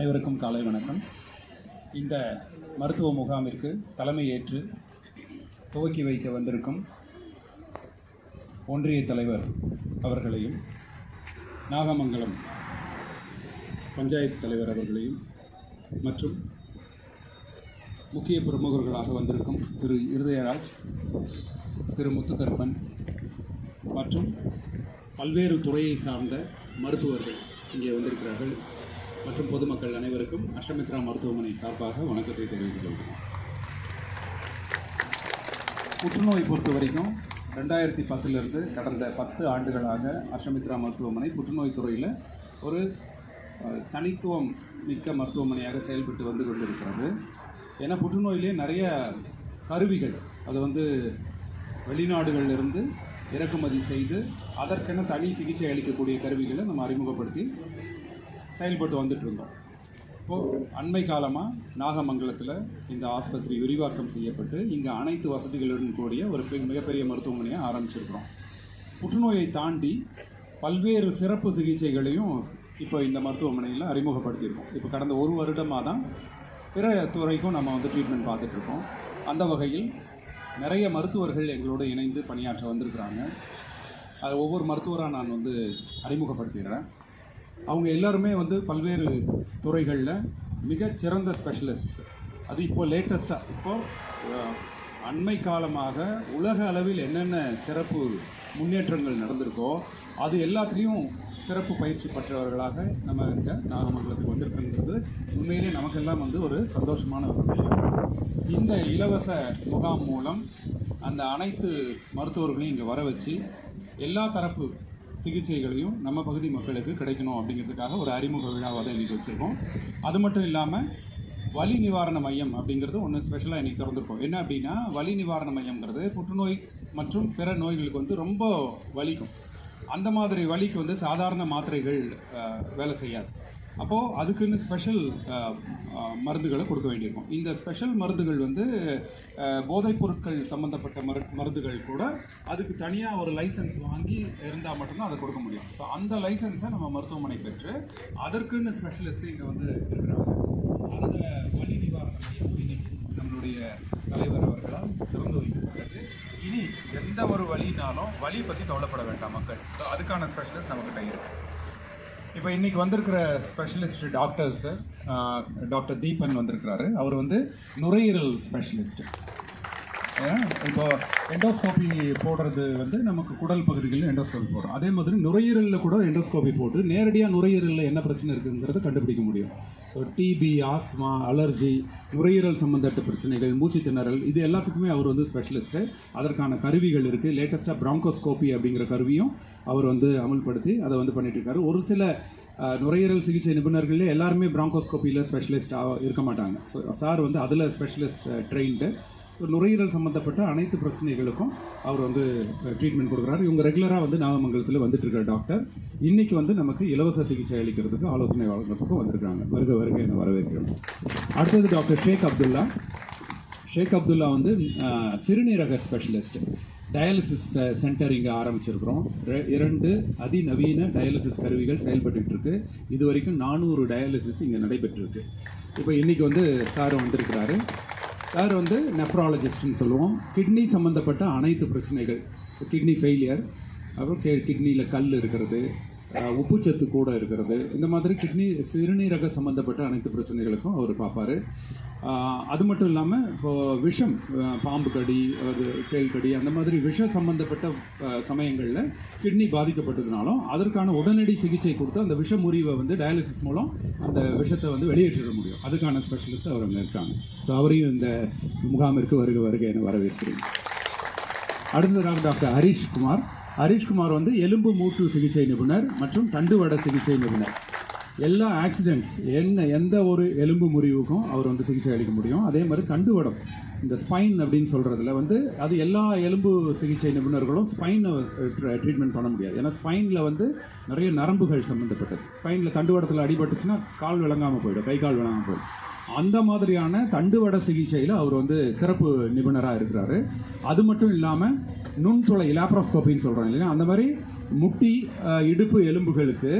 அனைவருக்கும் காலை வணக்கம். இந்த மருத்துவ முகாமிற்கு தலைமை ஏற்று துவக்கி வைக்க வந்திருக்கும் ஒன்றிய தலைவர் அவர்களையும் நாகமங்கலம் பஞ்சாயத்து தலைவர் அவர்களையும் மற்றும் முக்கிய பிரமுகர்களாக வந்திருக்கும் திரு இருதயராஜ் திரு முத்துக்கருப்பன் மற்றும் பல்வேறு துறையை சார்ந்த மருத்துவர்கள் இங்கே வந்திருக்கிறார்கள். மற்றும் பொதுமக்கள் அனைவருக்கும் அஷ்டமித்ரா மருத்துவமனை சார்பாக வணக்கத்தை தெரிவித்துக் கொள்கிறேன். புற்றுநோய் பொறுத்த வரைக்கும் ரெண்டாயிரத்தி பத்திலிருந்து கடந்த பத்து ஆண்டுகளாக அஷ்டமித்ரா மருத்துவமனை புற்றுநோய் துறையில் ஒரு தனித்துவம் மிக்க மருத்துவமனையாக செயல்பட்டு வந்து கொண்டிருக்கிறது. ஏன்னா புற்றுநோயிலே நிறைய கருவிகள் அது வந்து வெளிநாடுகளிலிருந்து இறக்குமதி செய்து அதற்கென தனி சிகிச்சை அளிக்கக்கூடிய கருவிகளை நம்ம அறிமுகப்படுத்தி செயல்பட்டு வந்துட்டு இருந்தோம் இப்போது அண்மை காலமாக நாகமங்கலத்தில் இந்த ஆஸ்பத்திரி விரிவாக்கம் செய்யப்பட்டு இங்கே அனைத்து வசதிகளுடன் கூடிய ஒரு பெ- மிகப்பெரிய மருத்துவமனையை ஆரம்பிச்சிருக்கிறோம். புற்றுநோயை தாண்டி பல்வேறு சிறப்பு சிகிச்சைகளையும் இப்போ இந்த மருத்துவமனையில் அறிமுகப்படுத்தியிருக்கோம். இப்போ கடந்த ஒரு வருடமாக தான் பிற துறைக்கும் நம்ம வந்து ட்ரீட்மெண்ட் பார்த்துட்ருக்கோம் அந்த வகையில் நிறைய மருத்துவர்கள் எங்களோடு இணைந்து பணியாற்ற வந்திருக்கிறாங்க. அது ஒவ்வொரு மருத்துவராக நான் வந்து அறிமுகப்படுத்திடுறேன். அவங்க எல்லாருமே வந்து பல்வேறு துறைகளில் மிகச்சிறந்த ஸ்பெஷலிஸ்ட்ஸ் அது இப்போ லேட்டஸ்ட்டாக இப்போது அண்மை காலமாக உலக அளவில் என்னென்ன சிறப்பு முன்னேற்றங்கள் நடந்திருக்கோ அது எல்லாத்துலேயும் சிறப்பு பயிற்சி பெற்றவர்களாக நம்ம இந்த நாகமங்கலத்துக்கு வந்திருக்குன்றது உண்மையிலே நமக்கெல்லாம் வந்து ஒரு சந்தோஷமான ஒரு விஷயம். இந்த இலவச முகாம் மூலம் அந்த அனைத்து மருத்துவர்களையும் இங்கே வர வச்சு எல்லா தரப்பு சிகிச்சைகளையும் நம்ம பகுதி மக்களுக்கு கிடைக்கணும் அப்படிங்கிறதுக்காக ஒரு அறிமுக விழாவாக தான் இன்றைக்கி வச்சுருக்கோம். அது மட்டும் இல்லாமல் வலி நிவாரண மையம் அப்படிங்கிறது ஒன்று ஸ்பெஷலாக இன்றைக்கி திறந்துருக்கோம். என்ன அப்படின்னா வலி நிவாரண மையங்கிறது புற்றுநோய் மற்றும் பிற நோய்களுக்கு வந்து ரொம்ப வலிக்கும். அந்த மாதிரி வலிக்கு வந்து சாதாரண மாத்திரைகள் வேலை செய்யாது. அப்போது அதுக்குன்னு ஸ்பெஷல் மருந்துகளை கொடுக்க வேண்டியிருக்கும். இந்த ஸ்பெஷல் மருந்துகள் வந்து போதைப் பொருட்கள் சம்மந்தப்பட்ட மரு மருந்துகள் கூட அதுக்கு தனியாக ஒரு லைசன்ஸ் வாங்கி இருந்தால் மட்டும்தான் அதை கொடுக்க முடியும். ஸோ அந்த லைசன்ஸை நம்ம மருத்துவமனை பெற்று அதற்குன்னு ஸ்பெஷலிஸ்ட் இங்கே வந்து இருக்கிறாங்க. அந்த வலி நிவாரண மையம் இன்னைக்கு நம்மளுடைய தலைவர் அவர்களால் திறந்து வைக்கப்பட்டது. இனி எந்த ஒரு வழினாலும் வழியை பற்றி கவலைப்பட வேண்டாம் மக்கள். ஸோ அதுக்கான ஸ்பெஷலிஸ்ட் நம்மக்கிட்ட இருக்குது இப்போ இன்னைக்கு வந்திருக்கிற ஸ்பெஷலிஸ்ட் டாக்டர்ஸ் டாக்டர் தீபன் வந்திருக்கிறாரு. அவர் வந்து நுரையீரல் ஸ்பெஷலிஸ்ட் இப்போ எண்டோஸ்கோபி போடுறது வந்து நமக்கு குடல் பகுதிகளில் எண்டோஸ்கோபி போடுறோம். அதே மாதிரி நுரையீரலில் கூட எண்டோஸ்கோபி போட்டு நேரடியாக நுரையீரலில் என்ன பிரச்சனை இருக்குங்கிறத கண்டுபிடிக்க முடியும். டிபி ஆஸ்துமா அலர்ஜி நுரையீரல் சம்மந்தப்பட்ட பிரச்சனைகள் மூச்சு திணறல் இது எல்லாத்துக்குமே அவர் வந்து ஸ்பெஷலிஸ்ட்டு அதற்கான கருவிகள் இருக்குது லேட்டஸ்ட்டாக ப்ராங்கோஸ்கோபி அப்படிங்கிற கருவியும் அவர் வந்து அமல்படுத்தி அதை வந்து பண்ணிகிட்ருக்காரு ஒரு சில நுரையீரல் சிகிச்சை நிபுணர்களே எல்லாருமே ப்ராங்கோஸ்கோப்பியில் ஸ்பெஷலிஸ்ட்டாக இருக்க மாட்டாங்க. ஸோ சார் வந்து அதில் ஸ்பெஷலிஸ்ட் ட்ரெயின்டு ஸோ நுரையீரல் சம்மந்தப்பட்ட அனைத்து பிரச்சனைகளுக்கும் அவர் வந்து ட்ரீட்மெண்ட் கொடுக்குறாரு. இவங்க ரெகுலராக வந்து நாகமங்கலத்தில் வந்துட்டு இருக்கிற டாக்டர் இன்னைக்கு வந்து நமக்கு இலவச சிகிச்சை அளிக்கிறதுக்கு ஆலோசனை வழங்குறதுக்கும் வந்திருக்காங்க வருக வருக என்ன வரவேற்கிறோம். அடுத்தது டாக்டர் ஷேக் அப்துல்லா. ஷேக் அப்துல்லா வந்து சிறுநீரக ஸ்பெஷலிஸ்ட் டயாலிசிஸ் சென்டர் இங்கே ஆரம்பிச்சிருக்கிறோம். ரெ- இரண்டு அதிநவீன டயாலிசிஸ் கருவிகள் செயல்பட்டுட்டு இருக்கு இது வரைக்கும் நானூறு டயாலிசிஸ் இங்கே நடைபெற்றிருக்கு. இப்போ இன்றைக்கி வந்து சார் வந்திருக்கிறாரு. சார் வந்து நெஃப்ராலஜிஸ்ட்னு சொல்லுவோம். கிட்னி சம்மந்தப்பட்ட அனைத்து பிரச்சனைகள். கிட்னி ஃபெயிலியர் அப்புறம் கே கிட்னியில் கல் இருக்கிறது உப்புச்சத்து கூட இருக்கிறது. இந்த மாதிரி கிட்னி சிறுநீரக சம்மந்தப்பட்ட அனைத்து பிரச்சனைகளுக்கும் அவர் பார்ப்பாரு. அது மட்டும் இல்லாமல் இப்போ விஷம் பாம்பு கடி அது தேள் கடி அந்த மாதிரி விஷ சம்பந்தப்பட்ட சமயங்களில் கிட்னி பாதிக்கப்பட்டதுனாலும் அதற்கான உடனடி சிகிச்சை கொடுத்து அந்த விஷ முறிவை வந்து டயாலிசிஸ் மூலம் அந்த விஷத்தை வந்து வெளியேற்றிட முடியும். அதுக்கான ஸ்பெஷலிஸ்ட் அவர் அங்கே இருக்காங்க. ஸோ அவரையும் இந்த முகாமிற்கு வருக வருக என வரவேற்கிறேன். அடுத்ததாக டாக்டர் ஹரீஷ்குமார். ஹரீஷ்குமார் வந்து எலும்பு மூட்டு சிகிச்சை நிபுணர் மற்றும் தண்டுவட சிகிச்சை நிபுணர். எல்லா ஆக்சிடென்ட்ஸ் என்ன எந்த ஒரு எலும்பு முறிவுக்கும் அவர் வந்து சிகிச்சை அளிக்க முடியும். அதே மாதிரி தண்டுவடம் இந்த ஸ்பைன் அப்படின்னு சொல்கிறதுல வந்து அது எல்லா எலும்பு சிகிச்சை நிபுணர்களும் ஸ்பைனை ட்ரீட்மெண்ட் பண்ண முடியாது. ஏன்னா ஸ்பைனில் வந்து நிறைய நரம்புகள் சம்மந்தப்பட்டது ஸ்பைனில் தண்டுவடத்தில் அடிபட்டுச்சுன்னா கால் விளங்காமல் போயிடும் கை கால் விளங்காமல் போயிடும். அந்த மாதிரியான தண்டுவட சிகிச்சையில் அவர் வந்து சிறப்பு நிபுணராக இருக்கிறாரு. அது மட்டும் இல்லாமல் நுண்துளை லாப்ரோஸ்கோப்பின்னு சொல்கிறோம் இல்லையா? அந்த மாதிரி முட்டி இடுப்பு எலும்புகளுக்கு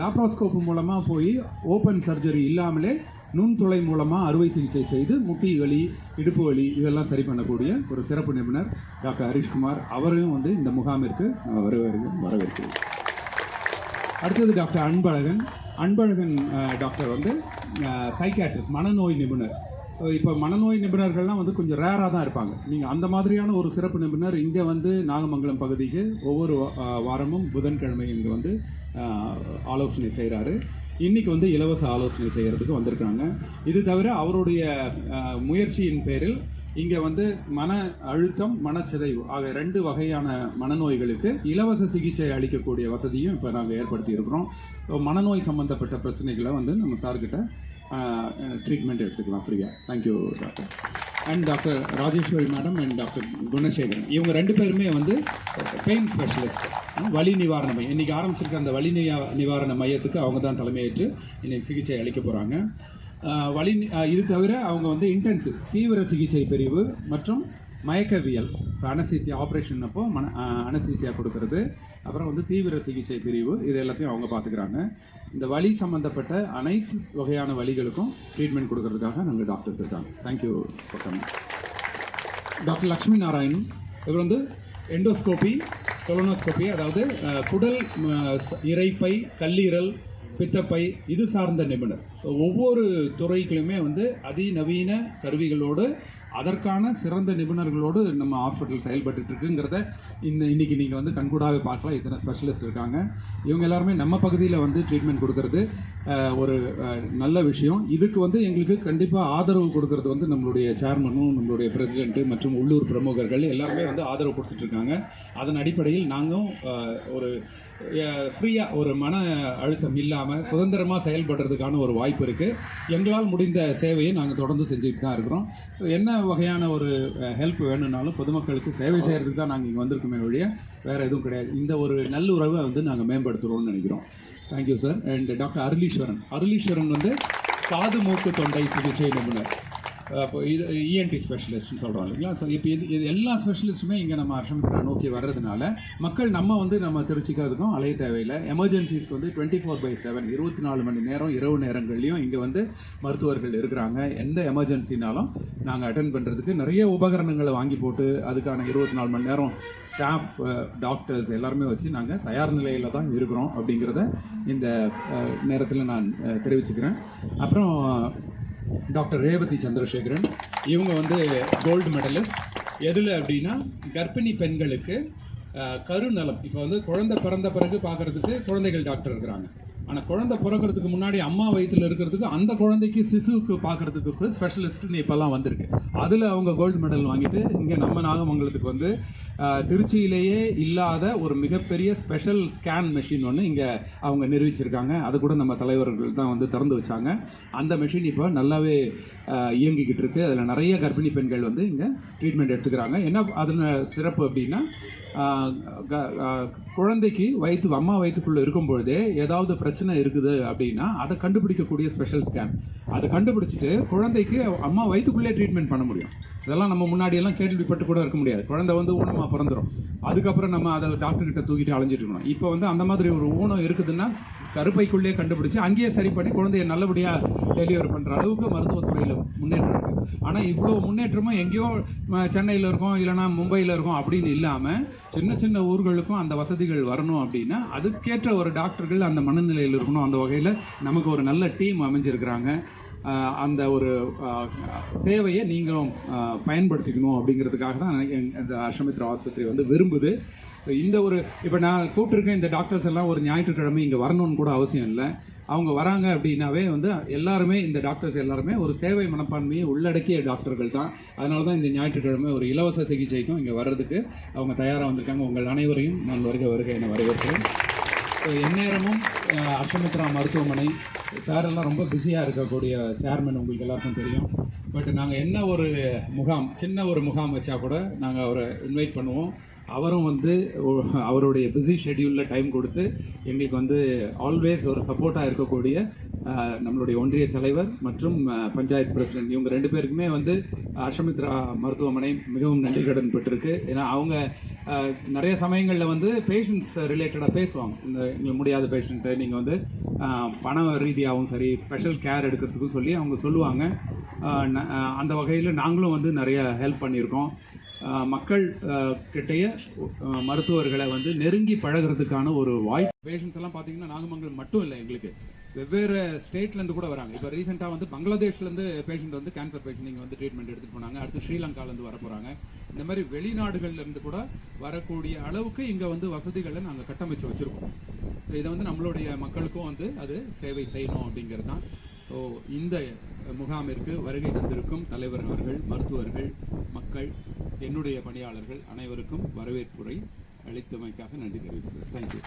லாப்ரோஸ்கோப் மூலமாக போய் ஓப்பன் சர்ஜரி இல்லாமலே நுண்துளை மூலமாக அறுவை சிகிச்சை செய்து முட்டி வலி இடுப்பு வலி இதெல்லாம் சரி பண்ணக்கூடிய ஒரு சிறப்பு நிபுணர் டாக்டர் ஹரிஷ்குமார் அவரையும் வந்து இந்த முகாமிற்கு நான் வரவேற்க வரவேற்கிறேன் அடுத்தது டாக்டர் அன்பழகன். அன்பழகன் டாக்டர் வந்து சைக்காட்ரிஸ்ட் மனநோய் நிபுணர். இப்போ மனநோய் நிபுணர்கள்லாம் வந்து கொஞ்சம் ரேராக தான் இருப்பாங்க. நீங்கள் அந்த மாதிரியான ஒரு சிறப்பு நிபுணர் இங்கே வந்து நாகமங்கலம் பகுதிக்கு ஒவ்வொரு வாரமும் புதன்கிழமை இங்கே வந்து ஆலோசனை செய்கிறாரு இன்றைக்கி வந்து இலவச ஆலோசனை செய்கிறதுக்கு வந்திருக்காங்க இது தவிர அவருடைய முயற்சியின் பேரில் இங்கே வந்து மன அழுத்தம் மனச்சிதைவு ஆகிய ரெண்டு வகையான மனநோய்களுக்கு இலவச சிகிச்சை அளிக்கக்கூடிய வசதியும் இப்போ நாங்கள் ஏற்படுத்தி இருக்கிறோம். ஸோ மனநோய் சம்பந்தப்பட்ட பிரச்சனைகளை வந்து நம்ம சார்கிட்ட ட்ரீட்மெண்ட் எடுத்துக்கலாம் ஃப்ரீயாக thank you doctor and doctor Rajeswari madam and doctor Gunasekaran. இவங்க ரெண்டு பேருமே வந்து பெயின் ஸ்பெஷலிஸ்ட் வலி நிவாரண மையம். இன்னைக்கு ஆரம்பிச்சிருக்க அந்த வலி நிவா- நிவாரண மையத்துக்கு அவங்க தான் தலைமையேற்று இன்னைக்கு சிகிச்சை அளிக்க போகிறாங்க வலி இது தவிர அவங்க வந்து இன்டென்சிவ் தீவிர சிகிச்சை பிரிவு மற்றும் மயக்கவியல். அனசீசியா ஆப்ரேஷன் அப்போ மன அனசீசியா கொடுக்கறது. அப்புறம் வந்து தீவிர சிகிச்சை பிரிவு இது எல்லாத்தையும் அவங்க பார்த்துக்கிறாங்க இந்த வலி சம்மந்தப்பட்ட அனைத்து வகையான வழிகளுக்கும் ட்ரீட்மெண்ட் கொடுக்கறதுக்காக நாங்கள் டாக்டர்ஸ் இருக்காங்க. தேங்க்யூ டாக்டர் லக்ஷ்மி நாராயணன் இவர் வந்து எண்டோஸ்கோபி கொலோனோஸ்கோபி அதாவது குடல் இறைப்பை கல்லீரல் பித்தப்பை இது சார்ந்த நிபுணர். ஒவ்வொரு துறைகளுமே வந்து அதிநவீன கருவிகளோடு அதற்கான சிறந்த நிபுணர்களோடு நம்ம ஹாஸ்பிட்டல் செயல்பட்டு இருக்குங்கிறத இந்த இன்னைக்கு நீங்கள் வந்து கண்கூடாவே பார்க்கலாம். இத்தனை ஸ்பெஷலிஸ்ட் இருக்காங்க. இவங்க எல்லாருமே நம்ம பகுதியில் வந்து ட்ரீட்மெண்ட் கொடுக்கறது ஒரு நல்ல விஷயம். இதுக்கு வந்து எங்களுக்கு கண்டிப்பாக ஆதரவு கொடுக்கறது வந்து நம்மளுடைய சேர்மனும் நம்மளுடைய பிரசிடென்ட்டு மற்றும் உள்ளூர் பிரமுகர்கள் எல்லாருமே வந்து ஆதரவு கொடுத்துட்ருக்காங்க அதன் அடிப்படையில் நாங்களும் ஒரு ஃப்ரீயாக ஒரு மன அழுத்தம் இல்லாமல் சுதந்திரமாக செயல்படுறதுக்கான ஒரு வாய்ப்பு இருக்குது எங்களால் முடிந்த சேவையை நாங்கள் தொடர்ந்து செஞ்சுட்டு தான் இருக்கிறோம். ஸோ என்ன வகையான ஒரு ஹெல்ப் வேணும்னாலும் பொதுமக்களுக்கு சேவை செய்கிறதுக்கு தான் நாங்கள் இங்கே வந்திருக்கோமே ஒழிய வேறு எதுவும் கிடையாது. இந்த ஒரு நல்லுறவை வந்து நாங்கள் மேம்படுத்துகிறோம்னு நினைக்கிறோம். Thank you sir and doctor Aruleeswaran. Aruleeswaran வந்து காது மூக்கு தொண்டை சிகிச்சை நிபுணர். இப்போ இது இஎன்டி ஸ்பெஷலிஸ்ட்னு சொல்கிறோம் இல்லைங்களா? ஸோ இப்போ இது இது எல்லா ஸ்பெஷலிஸ்ட்டுமே இங்கே நம்ம அர்ஷமித்ரா நோக்கி வர்றதுனால மக்கள் நம்ம வந்து நம்ம திருச்சிக்கிறதுக்கும் அலைய தேவையில்லை. எமர்ஜென்சிஸ்க்கு வந்து டுவெண்ட்டி ஃபோர் பை செவன் இருபத்தி நாலு மணி நேரம் இரவு நேரங்கள்லையும் இங்கே வந்து மருத்துவர்கள் இருக்கிறாங்க. எந்த எமர்ஜென்சினாலும் நாங்கள் அட்டன் பண்ணுறதுக்கு நிறைய உபகரணங்களை வாங்கி போட்டு அதுக்கான இருபத்தி நாலு மணி நேரம் ஸ்டாஃப் டாக்டர்ஸ் எல்லாருமே வச்சு நாங்கள் தயார் நிலையில் தான் இருக்கிறோம் அப்படிங்கிறத இந்த நேரத்தில் நான் தெரிவிச்சுக்கிறேன். அப்புறம் டாக்டர் ரேவதி சந்திரசேகரன். இவங்க வந்து கோல்டு மெடலிஸ்ட் எதில் அப்படின்னா கர்ப்பிணி பெண்களுக்கு கருநலம். இப்போ வந்து குழந்தை பிறந்த பிறகு பார்க்கறதுக்கு குழந்தைகள் டாக்டர் இருக்கிறாங்க. ஆனால் குழந்தை பிறக்கிறதுக்கு முன்னாடி அம்மா வயிற்றில் இருக்கிறதுக்கு அந்த குழந்தைக்கு சிசுவுக்கு பார்க்கறதுக்கு ஸ்பெஷலிஸ்ட்டுன்னு ஸ்பெஷலிஸ்ட்னு இப்போல்லாம் வந்திருக்கு. அதில் அவங்க கோல்டு மெடல் வாங்கிட்டு இங்கே நம்ம நாகமங்கலத்துக்கு வந்து திருச்சியிலேயே இல்லாத ஒரு மிகப்பெரிய ஸ்பெஷல் ஸ்கேன் மெஷின் ஒன்று இங்கே அவங்க நிரூபிச்சிருக்காங்க அது கூட நம்ம தலைவர்கள் தான் வந்து திறந்து வச்சாங்க. அந்த மெஷின் இப்போ நல்லாவே இயங்கிக்கிட்டு இருக்குது அதில் நிறைய கர்ப்பிணி பெண்கள் வந்து இங்கே ட்ரீட்மெண்ட் எடுத்துக்கிறாங்க. என்ன அதில் சிறப்பு அப்படின்னா குழந்தைக்கு வயிற்று அம்மா வயிற்றுக்குள்ளே இருக்கும் பொழுதே ஏதாவது பிரச்சனை இருக்குது அப்படின்னா அதை கண்டுபிடிக்கக்கூடிய ஸ்பெஷல் ஸ்கேன் அதை கண்டுபிடிச்சிட்டு குழந்தைக்கு அம்மா வயிற்றுக்குள்ளே ட்ரீட்மெண்ட் பண்ண முடியும். இதெல்லாம் நம்ம முன்னாடியெல்லாம் கேள்விப்பட்டு கூட இருக்க முடியாது. குழந்தை வந்து ஊனமாக பிறந்துரும். அதுக்கப்புறம் நம்ம அதை டாக்டர் கிட்ட தூக்கிட்டு அலைஞ்சிட்டு இருக்கணும். இப்போ வந்து அந்த மாதிரி ஒரு ஊனம் இருக்குதுன்னா கருப்பைக்குள்ளேயே கண்டுபிடிச்சு அங்கேயே சரி பண்ணி குழந்தைய நல்லபடியாக டெலிவரி பண்ணுற அளவுக்கு மருத்துவத்துறையில் முன்னேற்றம் இருக்குது ஆனால் இவ்வளோ முன்னேற்றமும் எங்கேயோ சென்னையில் இருக்கோம் இல்லைனா மும்பையில் இருக்கோம் அப்படின்னு இல்லாமல் சின்ன சின்ன ஊர்களுக்கும் அந்த வசதிகள் வரணும் அப்படின்னா அதுக்கேற்ற ஒரு டாக்டர்கள் அந்த மனநிலையில் இருக்கணும். அந்த வகையில் நமக்கு ஒரு நல்ல டீம் அமைஞ்சிருக்கிறாங்க. அந்த ஒரு சேவையை நீங்களும் பயன்படுத்திக்கணும் அப்படிங்கிறதுக்காக தான் இந்த அஷமித்ரா ஆஸ்பத்திரி வந்து விரும்புது. இந்த ஒரு இப்போ நான் கூப்பிட்டுருக்க இந்த டாக்டர்ஸ் எல்லாம் ஒரு ஞாயிற்றுக்கிழமை இங்கே வரணும்னு கூட அவசியம் இல்லை. அவங்க வராங்க அப்படின்னாவே வந்து எல்லாருமே இந்த டாக்டர்ஸ் எல்லாருமே ஒரு சேவை மனப்பான்மையை உள்ளடக்கிய டாக்டர்கள் தான். அதனால தான் இந்த ஞாயிற்றுக்கிழமை ஒரு இலவச சிகிச்சைக்கும் இங்கே வர்றதுக்கு அவங்க தயாராக வந்திருக்காங்க. உங்கள் அனைவரையும் நான் வருக வருக என வரவேற்கிறேன். ஸோ எந்நேரமும் அஷ்டமித்ரா மருத்துவமனை சார் எல்லாம் ரொம்ப பிஸியாக இருக்கக்கூடிய சேர்மன் உங்களுக்கு எல்லாருக்கும் தெரியும். பட் நாங்கள் என்ன ஒரு முகாம் சின்ன ஒரு முகாம் வச்சா கூட நாங்கள் அவரை இன்வைட் பண்ணுவோம். அவரும் வந்து அவருடைய பிஸி ஷெட்யூலில் டைம் கொடுத்து எங்களுக்கு வந்து ஆல்வேஸ் ஒரு சப்போர்ட்டாக இருக்கக்கூடிய நம்மளுடைய ஒன்றிய தலைவர் மற்றும் பஞ்சாயத்து பிரசிடென்ட் இவங்க ரெண்டு பேருக்குமே வந்து அஷமித்ரா மருத்துவமனை மிகவும் நன்றி கடன் பெற்றிருக்கு. ஏன்னா அவங்க நிறைய சமயங்களில் வந்து பேஷண்ட்ஸ் ரிலேட்டடாக பேசுவாங்க. இந்த இங்க முடியாத பேஷண்ட்டு நீங்கள் வந்து பண ரீதியாகவும் சரி ஸ்பெஷல் கேர் எடுக்கிறதுக்கும் சொல்லி அவங்க சொல்லுவாங்க. அந்த வகையில் நாங்களும் வந்து நிறைய ஹெல்ப் பண்ணியிருக்கோம். மக்கள் அஹ், கிட்டேய மருத்துவர்களை வந்து நெருங்கி பழகுறதுக்கான ஒரு வாய்ப்பு. பேஷண்ட்ஸ் எல்லாம் பார்த்தீங்கன்னா நாகமங்கலம் மட்டும் இல்லை எங்களுக்கு. வெவ்வேறு ஸ்டேட்லேருந்து கூட வராங்க. இப்போ ரீசெண்டாக வந்து பங்களாதேஷ்லேருந்து பேஷண்ட் வந்து கேன்சர் பேஷண்ட் இங்கே வந்து ட்ரீட்மெண்ட் எடுத்துகிட்டு போனாங்க. அடுத்து ஸ்ரீலங்காலேருந்து வர போகிறாங்க இந்த மாதிரி வெளிநாடுகள்லேருந்து கூட வரக்கூடிய அளவுக்கு இங்கே வந்து வசதிகளை நாங்கள் கட்டமைச்சு வச்சுருக்கோம். இதை வந்து நம்மளுடைய மக்களுக்கும் வந்து அது சேவை செய்யணும் அப்படிங்கிறது தான் ஸோ இந்த முகாமிற்கு வருகை தந்திருக்கும் தலைவர் அவர்கள் மருத்துவர்கள் மக்கள் என்னுடைய பணியாளர்கள் அனைவருக்கும் வரவேற்புரை அளித்தமைக்காக நன்றி தெரிவிக்கிறேன் தேங்க்யூ